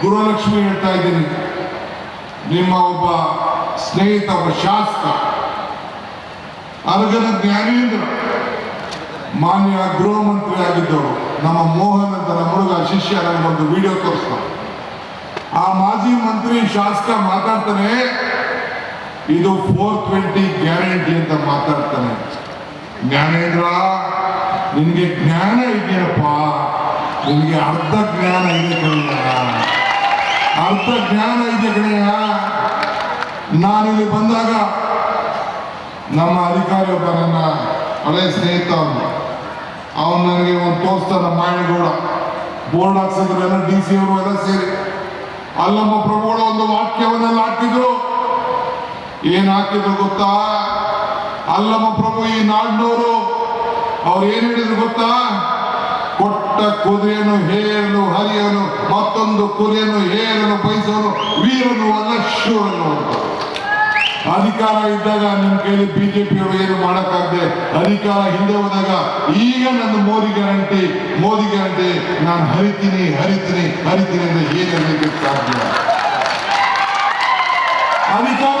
ಗುರುಲಕ್ಷ್ಮಿ ಹೇಳ್ತಾ ಇದ್ದೀನಿ. ನಿಮ್ಮ ಒಬ್ಬ ಸ್ನೇಹಿತ, ಒಬ್ಬ ಶಾಸಕ ಅರ್ಗನ ಜ್ಞಾನೇಂದ್ರ, ಮಾನ್ಯ ಗೃಹ ಮಂತ್ರಿ ಆಗಿದ್ದವರು. ನಮ್ಮ ಮೋಹನ್ ಅಂತ ಹುಡುಗ ಶಿಷ್ಯ ನನಗೊಂದು ವಿಡಿಯೋ ತೋರಿಸ್ತಾರೆ ಆ ಮಾಜಿ ಮಂತ್ರಿ ಶಾಸಕ ಮಾತಾಡ್ತಾನೆ. ಇದು ಫೋರ್ ಟ್ವೆಂಟಿ ಗ್ಯಾರಂಟಿ ಅಂತ ಮಾತಾಡ್ತಾನೆ. ಜ್ಞಾನೇಂದ್ರ, ನಿನ್ಗೆ ಜ್ಞಾನ ಇದೆಯಪ್ಪ. ನಿನ್ಗೆ ಅರ್ಧ ಜ್ಞಾನ ಇದೆ ಅರ್ಧ ಜ್ಞಾನ ಇದೆ ಕಣಯ್ಯ ನಾನಿಲ್ಲಿ ಬಂದಾಗ ನಮ್ಮ ಅಧಿಕಾರಿ ಒಬ್ಬ ನನ್ನ ಹಳೆ ಸ್ನೇಹಿತ ಅವನು ಅವನು ನನಗೆ ಒಂದು ತೋರಿಸ್ತಾನ ಮಾಯಣಗೌಡ ಬೋರ್ಡ್ ಹಾಕ್ಸಿದ್ರೆಲ್ಲ ಡಿ ಸಿ ಅವರು ಎಲ್ಲ ಸೇರಿ. ಅಲ್ಲಮ್ಮ ಪ್ರಭುಗಳ ಒಂದು ವಾಕ್ಯವನ್ನೆಲ್ಲ ಹಾಕಿದ್ರು. ಏನ್ ಹಾಕಿದ್ರು ಗೊತ್ತಾ? ಅಲ್ಲಮ್ಮ ಪ್ರಭು, ಈ ನಾಡಿನವರು ಅವ್ರು ಏನ್ ಹೇಳಿದ್ರು ಗೊತ್ತಾ? ಕೊಟ್ಟ ಕುದುರೆಯನ್ನು ಹೇರಲು ಹರಿಯನು ಮತ್ತೊಂದು ಕುರಿಯನ್ನು ಹೇರಲು ಬಯಸೋನು, ವೀರನು ಅಂತ ಅಧಿಕಾರ ಇದ್ದಾಗ ನಿಮ್ ಕೈಲಿ ಬಿಜೆಪಿಯವರು ಏನು ಮಾಡಕ್ಕಾಗದೆ, ಅಧಿಕಾರ ಹಿಂದೆ ಹೋದಾಗ ಈಗ ನನ್ನ ಮೋದಿ ಗ್ಯಾರಂಟಿ ಮೋದಿ ಗ್ಯಾರಂಟಿ, ನಾನು ಹರಿತೀನಿ ಹರಿತೀನಿ ಹರಿತೀನಿ ಅಂತ ಹೇಗೆ ಸಾಧ್ಯ? ಅಧಿಕಾರ